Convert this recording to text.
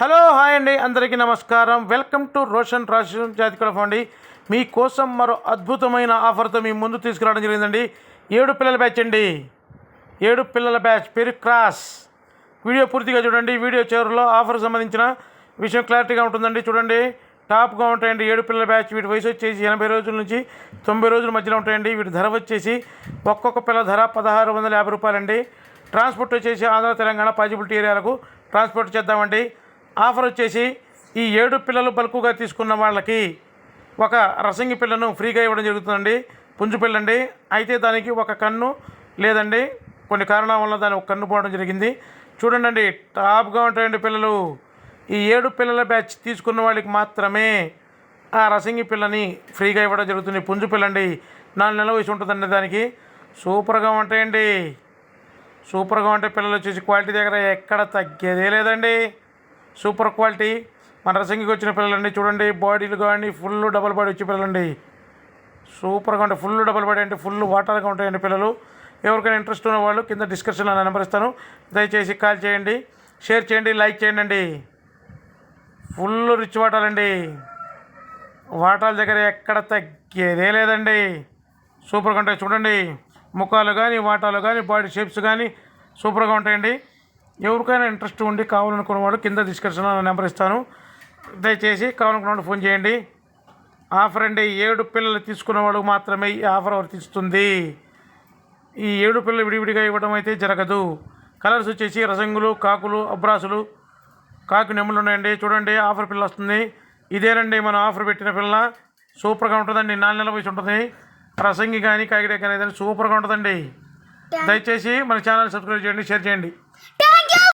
Hello hi అండి. అందరికీ నమస్కారం. వెల్కమ్ టు రోషన్ రాషన్ జాతికడ ఫండి. మీకోసం మరో అద్భుతమైన ఆఫర్తో మీ ముందు తీసుకురావడం జరిగిందండి. ఏడు పిల్లల బ్యాచ్ అండి. ఏడు పిల్లల బ్యాచ్ పేరు క్రాస్. వీడియో పూర్తిగా చూడండి. వీడియో చివరిలో ఆఫర్ సంబంధించిన విషయం క్లారిటీగా ఉంటుందండి. చూడండి. టాప్గా ఉంటాయండి ఏడు పిల్లల బ్యాచ్. వీటి వయసు వచ్చేసి ఎనభై రోజుల నుంచి తొంభై రోజుల మధ్యలో ఉంటాయండి. వీటి ధర వచ్చేసి ఒక్కొక్క పిల్ల ధర పదహారు వందల యాభై రూపాయలండి. ట్రాన్స్పోర్ట్ వచ్చేసి ఆంధ్ర తెలంగాణ పాజిబిలిటీ ఏరియాలకు ట్రాన్స్పోర్ట్ చేద్దామండి. ఆఫర్ వచ్చేసి ఈ ఏడు పిల్లలు బల్కుగా తీసుకున్న వాళ్ళకి ఒక రసంగి పిల్లను ఫ్రీగా ఇవ్వడం జరుగుతుందండి. పుంజు పిల్లండి. అయితే దానికి ఒక కన్ను లేదండి. కొన్ని కారణాల వల్ల దాని ఒక కన్ను పోవడం జరిగింది. చూడండి టాప్గా ఉంటాయండి పిల్లలు. ఈ ఏడు పిల్లల బ్యాచ్ తీసుకున్న వాళ్ళకి మాత్రమే ఆ రసంగి పిల్లని ఫ్రీగా ఇవ్వడం జరుగుతుంది. పుంజు పిల్లండి నాలుగు నెలల వయసు ఉంటుందండి దానికి. సూపర్గా ఉంటాయండి. సూపర్గా ఉంటే పిల్లలు వచ్చేసి క్వాలిటీ దగ్గర ఎక్కడ తగ్గేదే లేదండి. Super quality. మన రసంగికి వచ్చిన పిల్లలండి చూడండి బాడీలు కానీ ఫుల్ డబల్ బాడీ వచ్చే పిల్లలండి. సూపర్గా ఉంటాయి ఫుల్ డబల్ బాడీ అంటే ఫుల్ వాటర్గా ఉంటాయండి పిల్లలు. ఎవరికైనా ఇంట్రెస్ట్ ఉన్న వాళ్ళు కింద డిస్క్రిప్షన్లో నా నెంబర్ ఇస్తాను. దయచేసి కాల్ చేయండి షేర్ చేయండి లైక్ చేయండి అండి. ఫుల్ రిచ్ వాటాలండి వాటాల దగ్గర ఎక్కడ తగ్గేదే లేదండి. సూపర్గా ఉంటాయి చూడండి. ముఖాలు కానీ వాటాలు కానీ బాడీ షేప్స్ కానీ సూపర్గా ఉంటాయండి. ఎవరికైనా ఇంట్రెస్ట్ ఉండి కావాలనుకున్న వాడు కింద డిస్క్రిప్షన్లో నెంబర్ ఇస్తాను. దయచేసి కావాలనుకున్న వాడు ఫోన్ చేయండి. ఆఫర్ అండి ఏడు పిల్లలు తీసుకున్న వాడు మాత్రమే ఈ ఆఫర్ వర్తిస్తుంది. ఈ ఏడు పిల్లలు విడివిడిగా ఇవ్వడం అయితే జరగదు. కలర్స్ వచ్చేసి రసంగులు కాకులు అబ్రాసులు కాకి నెమ్ములు ఉన్నాయండి. చూడండి ఆఫర్ పిల్ల వస్తుంది. ఇదేనండి మనం ఆఫర్ పెట్టిన పిల్ల. సూపర్గా ఉంటుందండి. నాలుగు నెలల వయసు ఉంటుంది. రసంగి కానీ కాకిడే కానీ ఏదైనా సూపర్గా ఉంటుందండి. దయచేసి మన ఛానల్ సబ్స్క్రైబ్ చేయండి షేర్ చేయండి.